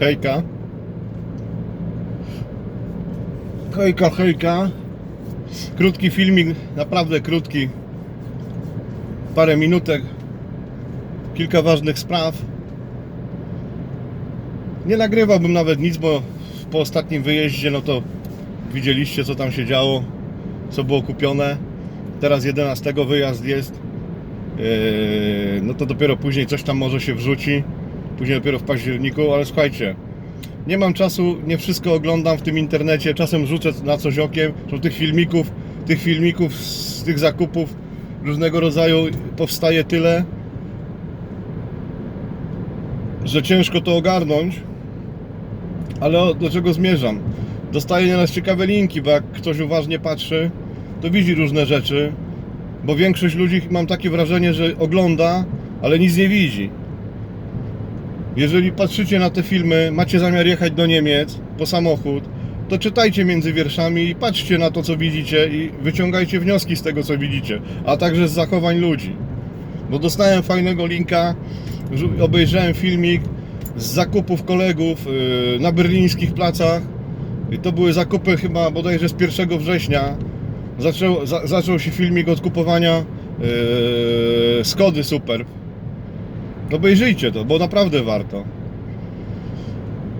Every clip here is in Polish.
Hejka. Hejka, hejka. Krótki filmik, naprawdę krótki. Parę minutek. Kilka ważnych spraw. Nie nagrywałbym nawet nic, bo po ostatnim wyjeździe, no to widzieliście co tam się działo, co było kupione. Teraz 11 wyjazd jest. Yy, no to dopiero później coś tam może się wrzuci. Później dopiero w październiku, ale słuchajcie, nie mam czasu, nie wszystko oglądam w tym internecie, czasem rzucę na coś okiem, że tych filmików, tych filmików z tych zakupów różnego rodzaju powstaje tyle, że ciężko to ogarnąć, ale do czego zmierzam? Dostaję nieraz ciekawe linki, bo jak ktoś uważnie patrzy, to widzi różne rzeczy, bo większość ludzi mam takie wrażenie, że ogląda, ale nic nie widzi. Jeżeli patrzycie na te filmy, macie zamiar jechać do Niemiec po samochód, to czytajcie między wierszami i patrzcie na to, co widzicie i wyciągajcie wnioski z tego, co widzicie, a także z zachowań ludzi. Bo dostałem fajnego linka, obejrzałem filmik z zakupów kolegów yy, na berlińskich placach i to były zakupy chyba bodajże z 1 września. Zaczął, za, zaczął się filmik od kupowania yy, Skody Superb. Obejrzyjcie to, bo naprawdę warto.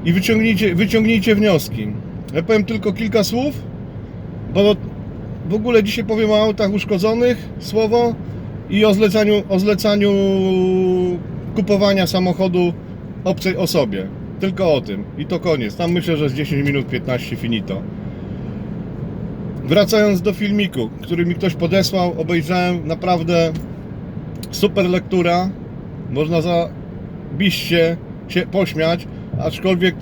I wyciągnijcie, wyciągnijcie wnioski. Ja powiem tylko kilka słów, bo w ogóle dzisiaj powiem o autach uszkodzonych, słowo i o zlecaniu, o zlecaniu kupowania samochodu obcej osobie. Tylko o tym. I to koniec. Tam myślę, że z 10 minut 15 finito. Wracając do filmiku, który mi ktoś podesłał, obejrzałem naprawdę super lektura. Można zabiście się pośmiać, aczkolwiek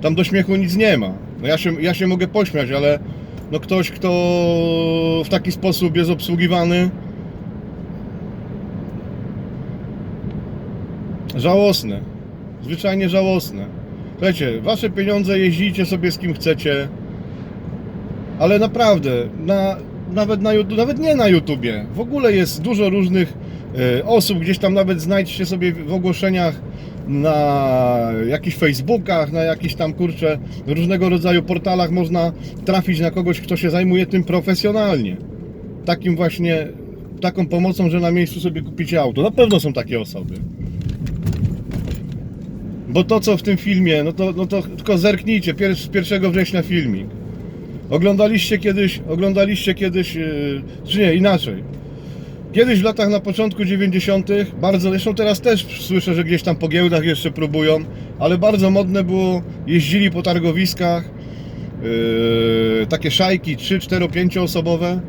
tam do śmiechu nic nie ma. No ja, się, ja się mogę pośmiać, ale no ktoś, kto w taki sposób jest obsługiwany, żałosne. Zwyczajnie żałosne. Słuchajcie, wasze pieniądze jeździcie sobie z kim chcecie, ale naprawdę, na, nawet, na, nawet nie na YouTubie, w ogóle jest dużo różnych osób, gdzieś tam nawet znajdźcie sobie w ogłoszeniach na jakichś Facebookach, na jakichś tam kurcze różnego rodzaju portalach można trafić na kogoś, kto się zajmuje tym profesjonalnie. Takim właśnie, taką pomocą, że na miejscu sobie kupicie auto. Na pewno są takie osoby. Bo to co w tym filmie, no to, no to tylko zerknijcie, z 1 września filmik. Oglądaliście kiedyś, oglądaliście kiedyś, yy, czy nie, inaczej. Kiedyś w latach na początku 90. bardzo, zresztą teraz też słyszę, że gdzieś tam po giełdach jeszcze próbują, ale bardzo modne było, jeździli po targowiskach, yy, takie szajki 3, 4, 5 osobowe.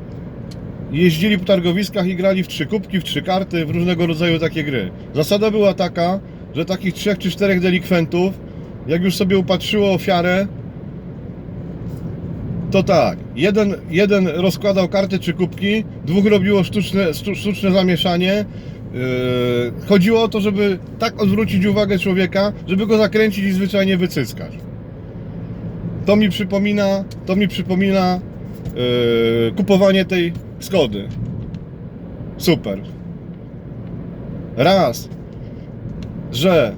Jeździli po targowiskach i grali w trzy kubki, w trzy karty, w różnego rodzaju takie gry. Zasada była taka, że takich trzech czy czterech delikwentów, jak już sobie upatrzyło ofiarę, to tak, jeden, jeden rozkładał karty czy kubki, dwóch robiło sztuczne, sztu- sztuczne zamieszanie. Yy, chodziło o to, żeby tak odwrócić uwagę człowieka, żeby go zakręcić i zwyczajnie wycyskać. To mi przypomina, to mi przypomina yy, kupowanie tej Skody. Super. Raz, że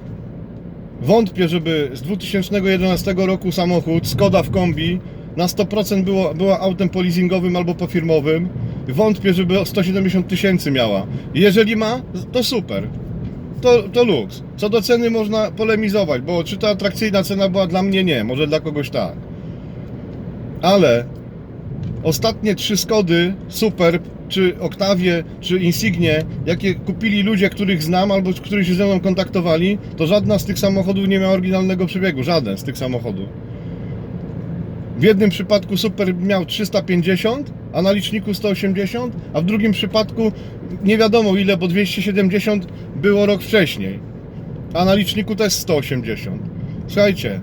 wątpię, żeby z 2011 roku samochód Skoda w kombi na 100% było, była autem poleasingowym albo pofirmowym. Wątpię, żeby 170 tysięcy miała. Jeżeli ma, to super. To, to luks. Co do ceny można polemizować, bo czy ta atrakcyjna cena była dla mnie? Nie, może dla kogoś tak. Ale ostatnie trzy Skody Superb, czy Octavie, czy Insignie, jakie kupili ludzie, których znam albo którzy się ze mną kontaktowali, to żadna z tych samochodów nie miała oryginalnego przebiegu. Żaden z tych samochodów. W jednym przypadku Super miał 350, a na liczniku 180, a w drugim przypadku nie wiadomo ile, bo 270 było rok wcześniej, a na liczniku też 180. Słuchajcie,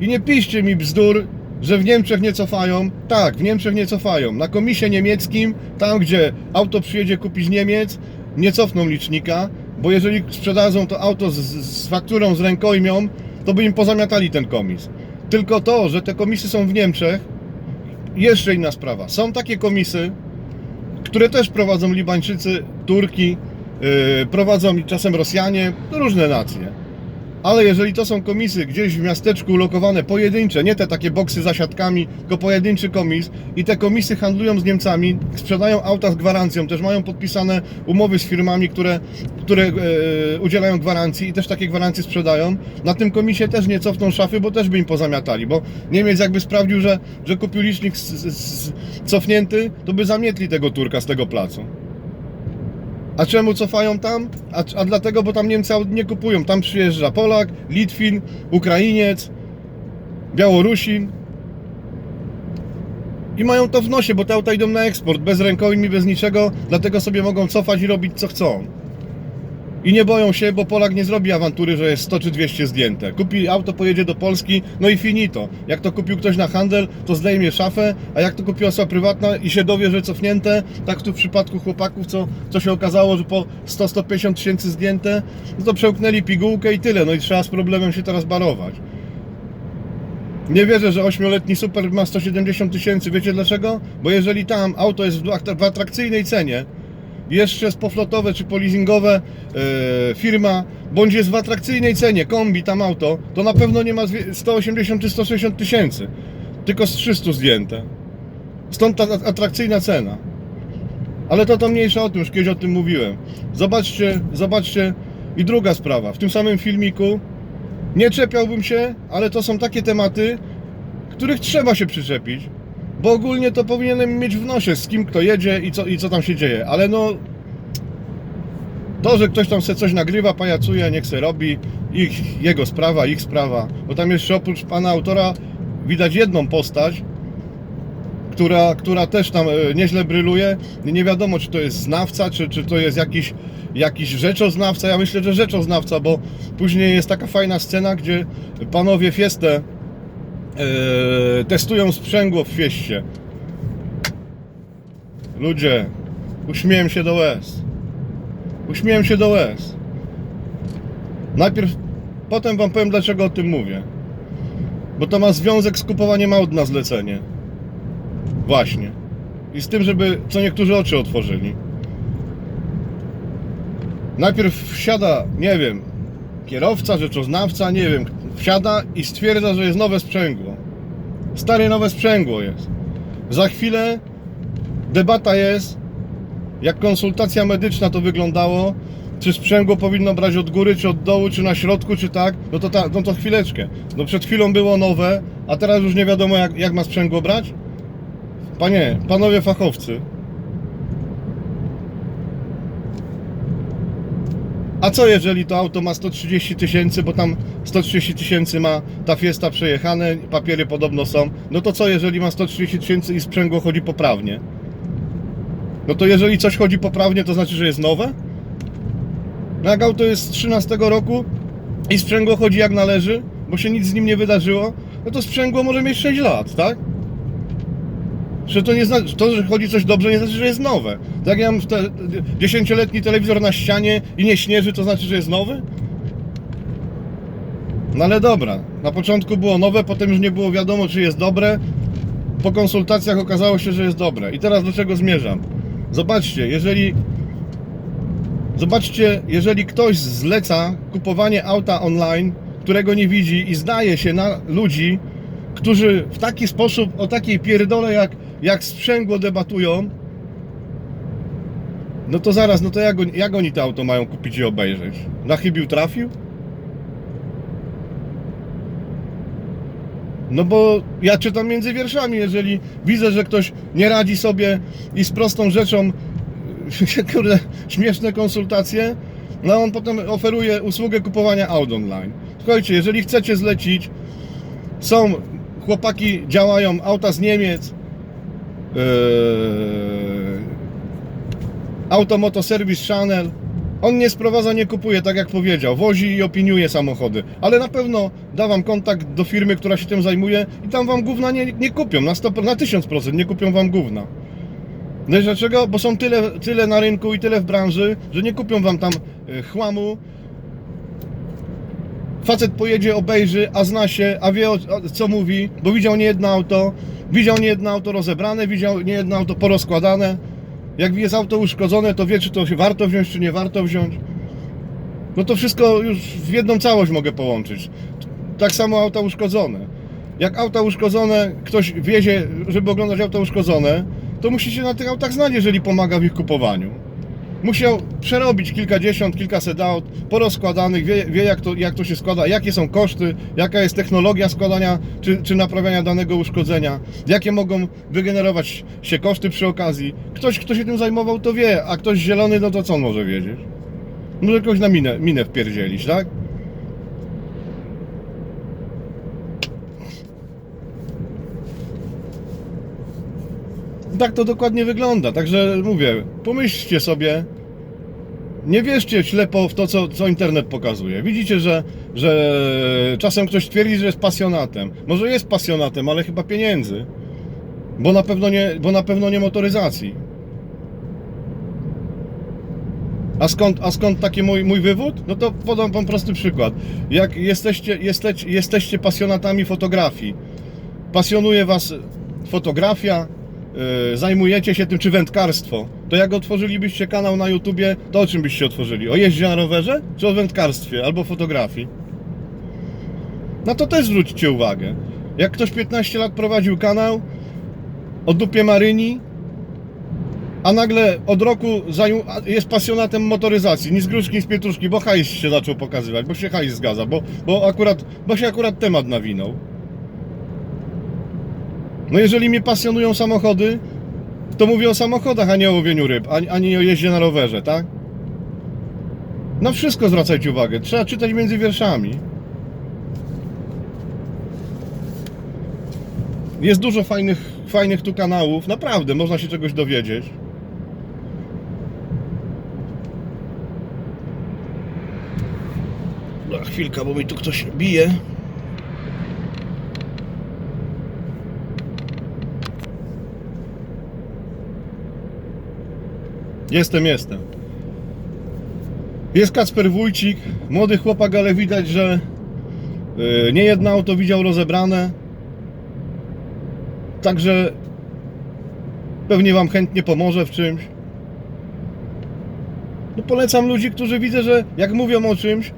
i nie piszcie mi bzdur, że w Niemczech nie cofają. Tak, w Niemczech nie cofają. Na komisie niemieckim, tam gdzie auto przyjedzie kupić Niemiec, nie cofną licznika, bo jeżeli sprzedadzą to auto z, z fakturą, z rękojmią, to by im pozamiatali ten komis. Tylko to, że te komisy są w Niemczech, jeszcze inna sprawa. Są takie komisy, które też prowadzą Libańczycy, Turki, yy, prowadzą czasem Rosjanie, różne nacje. Ale jeżeli to są komisy gdzieś w miasteczku ulokowane, pojedyncze, nie te takie boksy za siatkami, tylko pojedynczy komis i te komisy handlują z Niemcami, sprzedają auta z gwarancją, też mają podpisane umowy z firmami, które, które e, udzielają gwarancji i też takie gwarancje sprzedają, na tym komisie też nie cofną szafy, bo też by im pozamiatali, bo Niemiec jakby sprawdził, że, że kupił licznik z, z, z, cofnięty, to by zamietli tego Turka z tego placu. A czemu cofają tam? A, a dlatego, bo tam Niemcy nie kupują. Tam przyjeżdża Polak, Litwin, Ukrainiec, Białorusin. I mają to w nosie, bo te auta idą na eksport, bez rękojmi, bez niczego, dlatego sobie mogą cofać i robić co chcą. I nie boją się, bo Polak nie zrobi awantury, że jest 100 czy 200 zdjęte. Kupi auto, pojedzie do Polski, no i finito. Jak to kupił ktoś na handel, to zdejmie szafę, a jak to kupiła osoba prywatna i się dowie, że cofnięte, tak tu w przypadku chłopaków, co, co się okazało, że po 100-150 tysięcy zdjęte, no to przełknęli pigułkę i tyle. No i trzeba z problemem się teraz barować. Nie wierzę, że 8-letni super ma 170 tysięcy. Wiecie dlaczego? Bo jeżeli tam auto jest w atrak- w atrakcyjnej cenie, jeszcze jest poflotowe czy polizingowe e, firma, bądź jest w atrakcyjnej cenie, kombi tam auto, to na pewno nie ma zwie- 180 czy 160 tysięcy, tylko z 300 zdjęte. Stąd ta at- atrakcyjna cena. Ale to to mniejsza o tym, już kiedyś o tym mówiłem. Zobaczcie, zobaczcie. I druga sprawa, w tym samym filmiku nie czepiałbym się, ale to są takie tematy, których trzeba się przyczepić. Bo ogólnie to powinienem mieć w nosie, z kim kto jedzie i co, i co tam się dzieje. Ale no. To, że ktoś tam se coś nagrywa, pajacuje, niech se robi, ich, jego sprawa, ich sprawa. Bo tam jeszcze oprócz pana autora widać jedną postać, która, która też tam e, nieźle bryluje. Nie wiadomo, czy to jest znawca, czy, czy to jest jakiś, jakiś rzeczoznawca. Ja myślę, że rzeczoznawca, bo później jest taka fajna scena, gdzie panowie Fiestę testują sprzęgło w Fieście. Ludzie, uśmiałem się do łez. Uśmiałem się do łez. Najpierw, potem wam powiem, dlaczego o tym mówię. Bo to ma związek z kupowaniem aut na zlecenie. Właśnie. I z tym, żeby co niektórzy oczy otworzyli. Najpierw wsiada, nie wiem, kierowca, rzeczoznawca, nie wiem, wsiada i stwierdza, że jest nowe sprzęgło. Stare nowe sprzęgło jest. Za chwilę debata jest, jak konsultacja medyczna to wyglądało, czy sprzęgło powinno brać od góry, czy od dołu, czy na środku, czy tak, no to, ta, no to chwileczkę. No przed chwilą było nowe, a teraz już nie wiadomo jak, jak ma sprzęgło brać? Panie, panowie fachowcy. A co jeżeli to auto ma 130 tysięcy, bo tam 130 tysięcy ma ta Fiesta przejechane, papiery podobno są. No to co jeżeli ma 130 tysięcy i sprzęgło chodzi poprawnie? No to jeżeli coś chodzi poprawnie, to znaczy, że jest nowe? No jak auto jest z 13 roku i sprzęgło chodzi jak należy, bo się nic z nim nie wydarzyło, no to sprzęgło może mieć 6 lat, tak? Że to nie znaczy, to, że chodzi coś dobrze, nie znaczy, że jest nowe. Tak jak ja mam te, 10-letni telewizor na ścianie i nie śnieży, to znaczy, że jest nowy? No ale dobra, na początku było nowe, potem już nie było wiadomo, czy jest dobre. Po konsultacjach okazało się, że jest dobre. I teraz do czego zmierzam? Zobaczcie, jeżeli Zobaczcie, jeżeli ktoś zleca kupowanie auta online, którego nie widzi i zdaje się na ludzi, którzy w taki sposób o takiej pierdole jak, jak sprzęgło debatują, no to zaraz, no to jak, jak oni to auto mają kupić i obejrzeć? Na chybił trafił? No bo ja czytam między wierszami, jeżeli widzę, że ktoś nie radzi sobie i z prostą rzeczą, kurde, śmieszne konsultacje, no on potem oferuje usługę kupowania aut online. Słuchajcie, jeżeli chcecie zlecić, są chłopaki, działają, auta z Niemiec, Automoto Service Channel, on nie sprowadza, nie kupuje, tak jak powiedział, wozi i opiniuje samochody, ale na pewno da wam kontakt do firmy, która się tym zajmuje i tam wam gówna nie, nie kupią, na, 100, na 1000% nie kupią wam gówna. Wiesz dlaczego? Bo są tyle, tyle na rynku i tyle w branży, że nie kupią wam tam e, chłamu. Facet pojedzie, obejrzy, a zna się, a wie o, co mówi, bo widział nie jedno auto, widział nie jedno auto rozebrane, widział nie jedno auto porozkładane. Jak jest auto uszkodzone, to wie, czy to się warto wziąć, czy nie warto wziąć. No to wszystko już w jedną całość mogę połączyć. Tak samo auta uszkodzone. Jak auta uszkodzone, ktoś wiezie, żeby oglądać auta uszkodzone, to musi się na tych autach znać, jeżeli pomaga w ich kupowaniu. Musiał przerobić kilkadziesiąt, kilkaset aut, porozkładanych, wie, wie jak, to, jak to się składa, jakie są koszty, jaka jest technologia składania czy, czy naprawiania danego uszkodzenia, jakie mogą wygenerować się koszty przy okazji. Ktoś, kto się tym zajmował, to wie, a ktoś zielony, no to co on może wiedzieć? Może kogoś na minę, minę wpierdzielić, tak? Tak to dokładnie wygląda. Także mówię, pomyślcie sobie, nie wierzcie ślepo w to, co, co internet pokazuje. Widzicie, że, że czasem ktoś twierdzi, że jest pasjonatem. Może jest pasjonatem, ale chyba pieniędzy. Bo na pewno nie, bo na pewno nie motoryzacji. A skąd, a skąd taki mój, mój wywód? No to podam wam prosty przykład. Jak jesteście, jesteście, jesteście pasjonatami fotografii, pasjonuje was fotografia, zajmujecie się tym, czy wędkarstwo, to jak otworzylibyście kanał na YouTubie, to o czym byście otworzyli? O jeździe na rowerze? Czy o wędkarstwie? Albo fotografii? Na to też zwróćcie uwagę. Jak ktoś 15 lat prowadził kanał o dupie maryni, a nagle od roku jest pasjonatem motoryzacji, ni z gruszki, ni z pietruszki, bo hajs się zaczął pokazywać, bo się hajs zgadza, bo, bo, akurat, bo się akurat temat nawinął. No jeżeli mnie pasjonują samochody, to mówię o samochodach, a nie o łowieniu ryb, ani, o jeździe na rowerze, tak? Na wszystko zwracajcie uwagę, trzeba czytać między wierszami. Jest dużo fajnych, fajnych tu kanałów, naprawdę, można się czegoś dowiedzieć. No, chwilka, bo mi tu ktoś bije. Jestem, jestem. Jest Kacper Wójcik, młody chłopak, ale widać, że yy, nie jedno auto widział rozebrane. Także pewnie Wam chętnie pomoże w czymś. No polecam ludzi, którzy widzę, że jak mówią o czymś,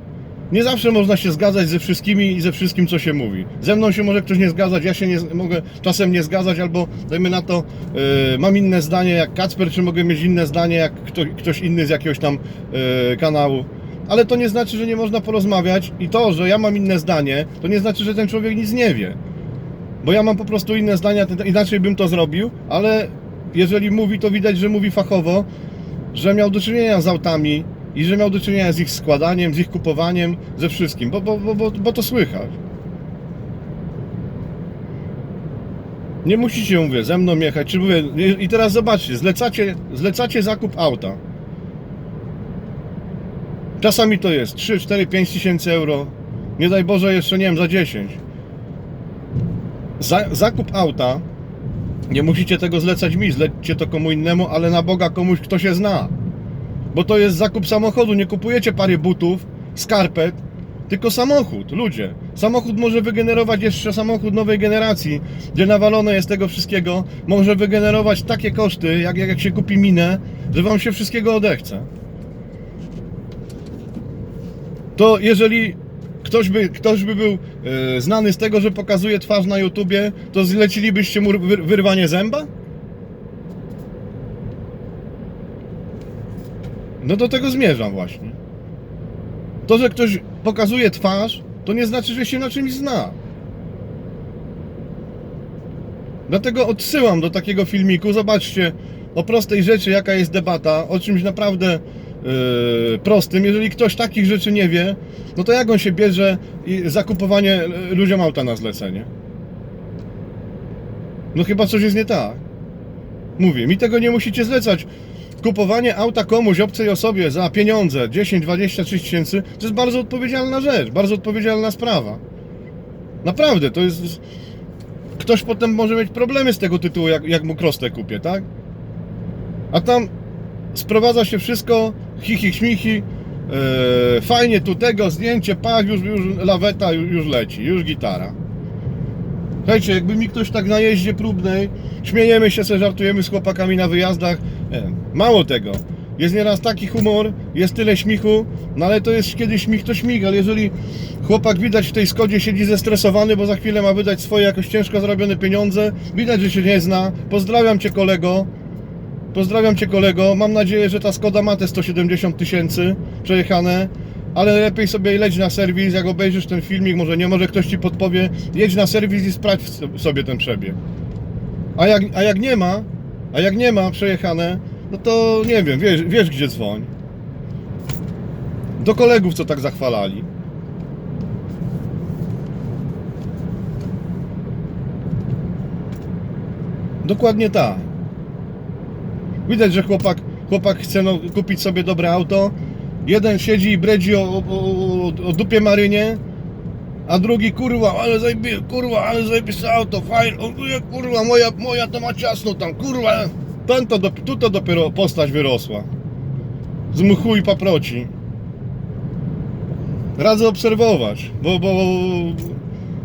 nie zawsze można się zgadzać ze wszystkimi i ze wszystkim, co się mówi. Ze mną się może ktoś nie zgadzać, ja się nie, mogę czasem nie zgadzać, albo dajmy na to, yy, mam inne zdanie jak Kacper, czy mogę mieć inne zdanie jak kto, ktoś inny z jakiegoś tam yy, kanału. Ale to nie znaczy, że nie można porozmawiać i to, że ja mam inne zdanie, to nie znaczy, że ten człowiek nic nie wie. Bo ja mam po prostu inne zdania, inaczej bym to zrobił, ale jeżeli mówi, to widać, że mówi fachowo, że miał do czynienia z autami i że miał do czynienia z ich składaniem, z ich kupowaniem, ze wszystkim, bo, bo, bo, bo, bo to słychać. Nie musicie, mówię, ze mną jechać, czy mówię, i teraz zobaczcie, zlecacie, zlecacie zakup auta. Czasami to jest 3, 4, 5 tysięcy euro, nie daj Boże jeszcze, nie wiem, za 10. Za, zakup auta, nie musicie tego zlecać mi, zlećcie to komu innemu, ale na Boga komuś, kto się zna. Bo to jest zakup samochodu, nie kupujecie pary butów, skarpet, tylko samochód, ludzie. Samochód może wygenerować jeszcze samochód nowej generacji, gdzie nawalone jest tego wszystkiego, może wygenerować takie koszty, jak, jak, się kupi minę, że wam się wszystkiego odechce. To jeżeli ktoś by, ktoś by był e, znany z tego, że pokazuje twarz na YouTubie, to zlecilibyście mu wy, wyrwanie zęba? No do tego zmierzam właśnie. To, że ktoś pokazuje twarz, to nie znaczy, że się na czymś zna. Dlatego odsyłam do takiego filmiku. Zobaczcie o prostej rzeczy, jaka jest debata, o czymś naprawdę yy, prostym. Jeżeli ktoś takich rzeczy nie wie, no to jak on się bierze i zakupowanie yy, ludziom auta na zlecenie? No chyba coś jest nie tak. Mówię, mi tego nie musicie zlecać. Kupowanie auta komuś, obcej osobie za pieniądze 10, 20, 30 tysięcy to jest bardzo odpowiedzialna rzecz, bardzo odpowiedzialna sprawa. Naprawdę, to jest. Ktoś potem może mieć problemy z tego tytułu, jak, jak mu krostę kupię, tak? A tam sprowadza się wszystko, chichi, śmichi, yy, fajnie tu tego, zdjęcie, pak, już, już laweta, już, już leci, już gitara. Słuchajcie, jakby mi ktoś tak na jeździe próbnej, śmiejemy się, sobie żartujemy z chłopakami na wyjazdach. Nie, mało tego. jest nieraz taki humor, jest tyle śmichu, no ale to jest kiedy śmich to śmig, ale jeżeli chłopak widać w tej Skodzie siedzi zestresowany, bo za chwilę ma wydać swoje jakoś ciężko zarobione pieniądze, widać, że się nie zna, pozdrawiam Cię kolego, pozdrawiam Cię kolego, mam nadzieję, że ta Skoda ma te 170 tysięcy przejechane, ale lepiej sobie leć na serwis, jak obejrzysz ten filmik, może nie, może ktoś Ci podpowie, jedź na serwis i sprawdź sobie ten przebieg. A jak, a jak nie ma, a jak nie ma przejechane, no to nie wiem, wiesz, wiesz gdzie dzwoń. Do kolegów, co tak zachwalali. Dokładnie tak. Widać, że chłopak, chłopak chce no, kupić sobie dobre auto. Jeden siedzi i bredzi o, o, o, o dupie marynie, a drugi kurwa, ale zajebie, kurwa, ale zajebiste auto, fajne, kurwa, moja, moja to ma ciasno tam, kurwa. Ten to, tu to dopiero postać wyrosła. Z mchu i paproci. Radzę obserwować, bo, bo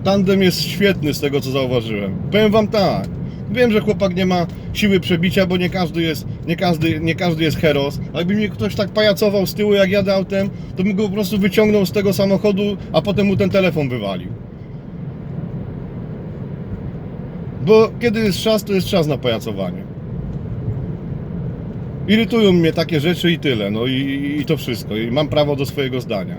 tandem jest świetny z tego co zauważyłem. Powiem wam tak. Wiem, że chłopak nie ma siły przebicia, bo nie każdy jest, nie każdy, nie każdy jest heros. Ale jakby mnie ktoś tak pajacował z tyłu jak jadę autem, to bym go po prostu wyciągnął z tego samochodu, a potem mu ten telefon wywalił. Bo kiedy jest czas, to jest czas na pajacowanie. Irytują mnie takie rzeczy i tyle, no i, i to wszystko. I mam prawo do swojego zdania.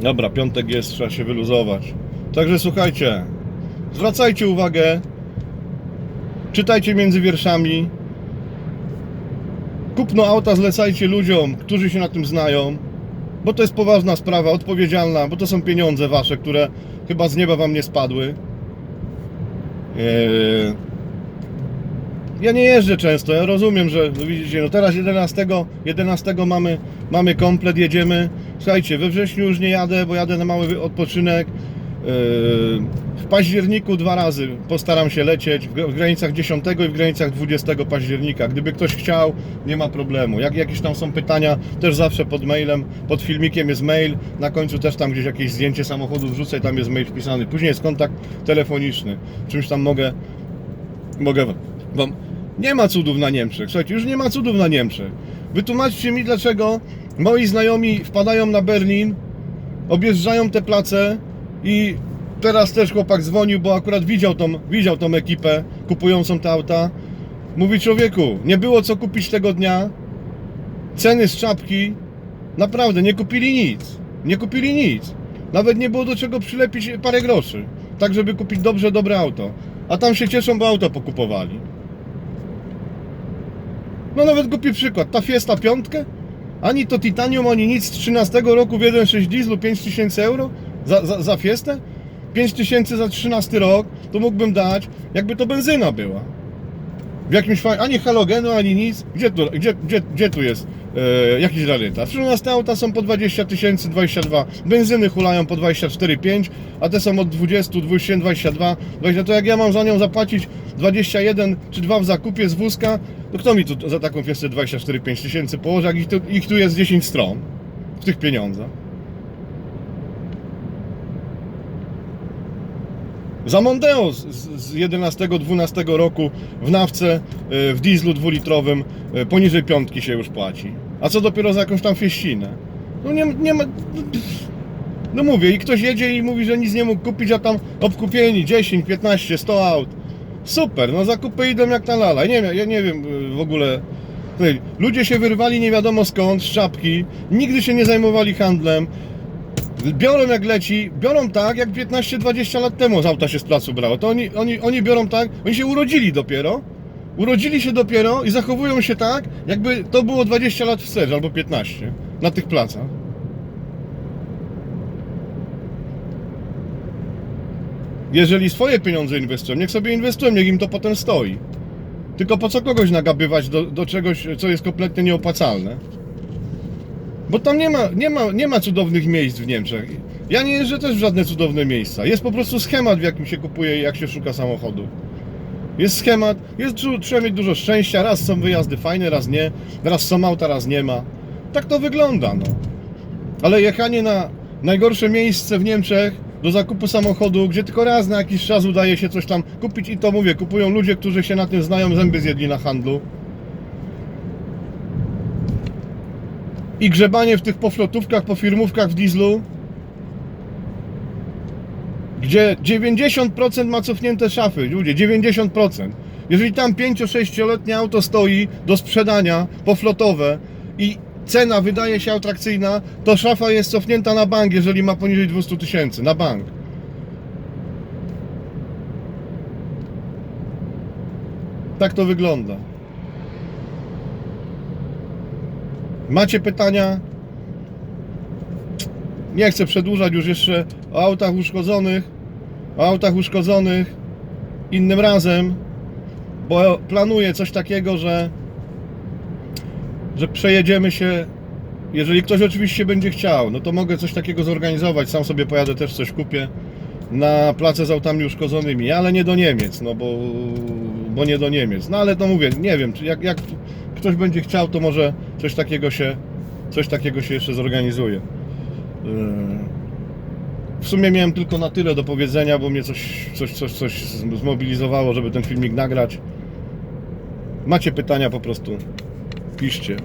Dobra, piątek jest, trzeba się wyluzować. Także słuchajcie, zwracajcie uwagę, czytajcie między wierszami, kupno auta zlecajcie ludziom, którzy się na tym znają, bo to jest poważna sprawa, odpowiedzialna, bo to są pieniądze wasze, które chyba z nieba wam nie spadły. Eee, ja nie jeżdżę często, ja rozumiem, że widzicie, no teraz 11, 11 mamy, mamy komplet, jedziemy. Słuchajcie, we wrześniu już nie jadę, bo jadę na mały odpoczynek. Yy, W październiku dwa razy postaram się lecieć, w gr- w granicach 10 i w granicach 20 października. Gdyby ktoś chciał, nie ma problemu. Jak jakieś tam są pytania, też zawsze pod mailem, pod filmikiem jest mail, na końcu też tam gdzieś jakieś zdjęcie samochodu wrzucę i tam jest mail wpisany. Później jest kontakt telefoniczny. Czymś tam mogę mogę wam. Nie ma cudów na Niemczech. Słuchajcie, już nie ma cudów na Niemczech. Wytłumaczcie mi, dlaczego moi znajomi wpadają na Berlin, objeżdżają te place i teraz też chłopak dzwonił, bo akurat widział tą, widział tą ekipę kupującą te auta. Mówi człowieku, nie było co kupić tego dnia. Ceny z czapki. Naprawdę, nie kupili nic. Nie kupili nic. Nawet nie było do czego przylepić parę groszy. Tak, żeby kupić dobrze, dobre auto. A tam się cieszą, bo auto pokupowali. No nawet głupi przykład. Ta Fiesta piątkę? Ani to Titanium, ani nic z 13 roku w 1.6 dieslu 5000 euro za, za, za Fiestę? 5000 za 13 rok to mógłbym dać, jakby to benzyna była. W jakimś fajnym, ani halogenu, ani nic. Gdzie tu, gdzie, gdzie, gdzie tu jest e, jakiś rarytas? 13 auta są po 20 tysięcy, 22. Benzyny hulają po 24,5, a te są od 20, 20, 22, 20. To jak ja mam za nią zapłacić 21 czy 2 w zakupie z wózka, to kto mi tu za taką fiestę 24,5 tysięcy położy, jak ich tu, ich tu jest 10 stron w tych pieniądzach? Za Mondeo z, z- z 11-12 roku w nawce, y, w dieslu dwulitrowym y, poniżej piątki się już płaci. A co dopiero za jakąś tam fieścinę? No nie, nie ma... No mówię, i ktoś jedzie i mówi, że nic nie mógł kupić, a tam obkupieni 10, 15, 100 aut. Super, no zakupy idą jak ta lala. Nie ja nie wiem y, w ogóle... Ludzie się wyrwali nie wiadomo skąd, z czapki, nigdy się nie zajmowali handlem, biorą jak leci, biorą tak, jak 15-20 lat temu z auta się z placu brało. To oni, oni, oni biorą tak, oni się urodzili dopiero, urodzili się dopiero i zachowują się tak, jakby to było 20 lat wstecz albo 15 na tych placach. Jeżeli swoje pieniądze inwestują, niech sobie inwestują, niech im to potem stoi. Tylko po co kogoś nagabywać do, do czegoś, co jest kompletnie nieopłacalne? Bo tam nie ma, nie, ma, nie ma cudownych miejsc w Niemczech. Ja nie jeżdżę też w żadne cudowne miejsca. Jest po prostu schemat, w jakim się kupuje i jak się szuka samochodu. Jest schemat, jest, trzeba mieć dużo szczęścia. Raz są wyjazdy fajne, raz nie. Raz są auta, raz nie ma. Tak to wygląda, no. Ale jechanie na najgorsze miejsce w Niemczech do zakupu samochodu, gdzie tylko raz na jakiś czas udaje się coś tam kupić i to mówię, kupują ludzie, którzy się na tym znają, zęby zjedli na handlu. I grzebanie w tych poflotówkach, po firmówkach w dieslu, gdzie 90% ma cofnięte szafy, ludzie, 90%. Jeżeli tam 5-6-letnie auto stoi do sprzedania, poflotowe i cena wydaje się atrakcyjna, to szafa jest cofnięta na bank, jeżeli ma poniżej 200 tysięcy, na bank. Tak to wygląda. Macie pytania? Nie chcę przedłużać już jeszcze o autach uszkodzonych. O autach uszkodzonych innym razem, bo planuję coś takiego, że że przejedziemy się. Jeżeli ktoś oczywiście będzie chciał, no to mogę coś takiego zorganizować. Sam sobie pojadę też coś kupię na place z autami uszkodzonymi, ale nie do Niemiec, no bo, bo nie do Niemiec. No ale to mówię, nie wiem, czy jak, jak ktoś będzie chciał, to może coś takiego się, coś takiego się jeszcze zorganizuje. Yy. W sumie miałem tylko na tyle do powiedzenia, bo mnie coś, coś, coś, coś zmobilizowało, żeby ten filmik nagrać. Macie pytania po prostu piszcie.